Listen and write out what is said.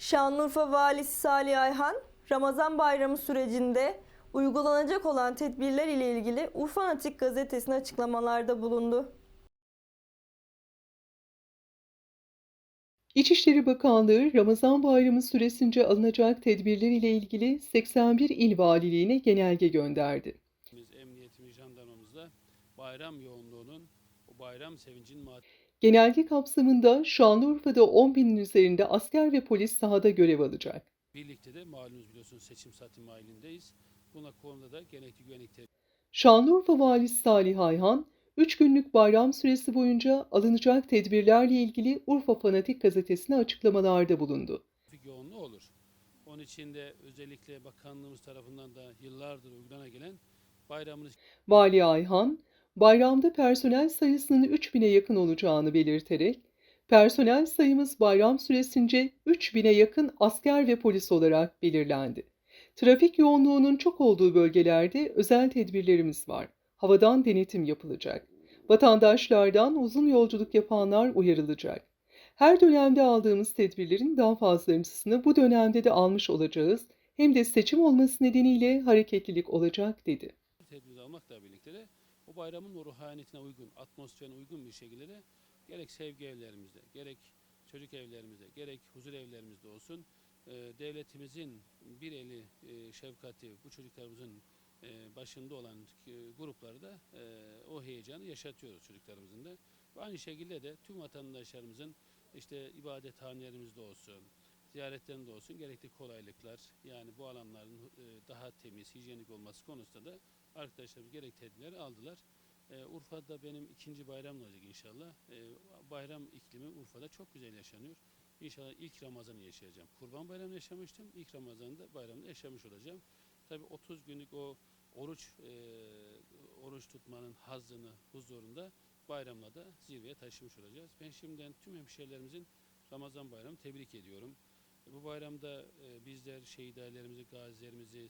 Şanlıurfa Valisi Salih Ayhan, Ramazan bayramı sürecinde uygulanacak olan tedbirler ile ilgili Urfa Antik gazetesine açıklamalarda bulundu. İçişleri Bakanlığı Ramazan Bayramı süresince alınacak tedbirler ile ilgili 81 il valiliğine genelge gönderdi. Biz emniyetimiz, jandarmamızda bayram yoğunluğunun, o bayram sevincinin Genelge kapsamında Şanlıurfa'da 10 binin üzerinde asker ve polis sahada görev alacak. birlikte de malumunuz biliyorsunuz seçim saati mahallindeyiz. Buna konuda da gerekli güvenlik Şanlıurfa Valisi Salih Ayhan, 3 günlük bayram süresi boyunca alınacak tedbirlerle ilgili Urfa Fanatik gazetesine açıklamalarda bulundu. yoğunluğu olur. Onun için de özellikle bakanlığımız tarafından da yıllardır uygulana gelen bayramın Vali Ayhan, bayramda personel sayısının 3000'e yakın olacağını belirterek, personel sayımız bayram süresince 3000'e yakın asker ve polis olarak belirlendi. Trafik yoğunluğunun çok olduğu bölgelerde özel tedbirlerimiz var. Havadan denetim yapılacak. Vatandaşlardan uzun yolculuk yapanlar uyarılacak. Her dönemde aldığımız tedbirlerin daha fazlasını bu dönemde de almış olacağız. Hem de seçim olması nedeniyle hareketlilik olacak dedi. tedbir almakla birlikte de o bayramın o ruhaniyetine uygun, atmosferine uygun bir şekilde de gerek sevgi evlerimizde, gerek çocuk evlerimizde, gerek huzur evlerimizde olsun e, devletimizin bir eli e, şefkati bu çocuklarımızın e, başında olan gruplarda e, o heyecanı yaşatıyoruz çocuklarımızın da. Aynı şekilde de tüm vatandaşlarımızın işte ibadethanelerimizde olsun, ziyaretlerinde olsun gerekli kolaylıklar yani bu alanların e, daha temiz, hijyenik olması konusunda da arkadaşlarımız gerek tedbirleri aldılar. E, Urfa'da benim ikinci bayram olacak inşallah. E, bayram iklimi Urfa'da çok güzel yaşanıyor. İnşallah ilk Ramazan'ı yaşayacağım. Kurban bayramını yaşamıştım. İlk Ramazan'da bayramda yaşamış olacağım. Tabii 30 günlük o oruç oruç tutmanın hazzını, huzurunda bayramla da zirveye taşımış olacağız. Ben şimdiden tüm hemşehrilerimizin Ramazan bayramı tebrik ediyorum. Bu bayramda e, bizler şehitlerimizi, gazilerimizi,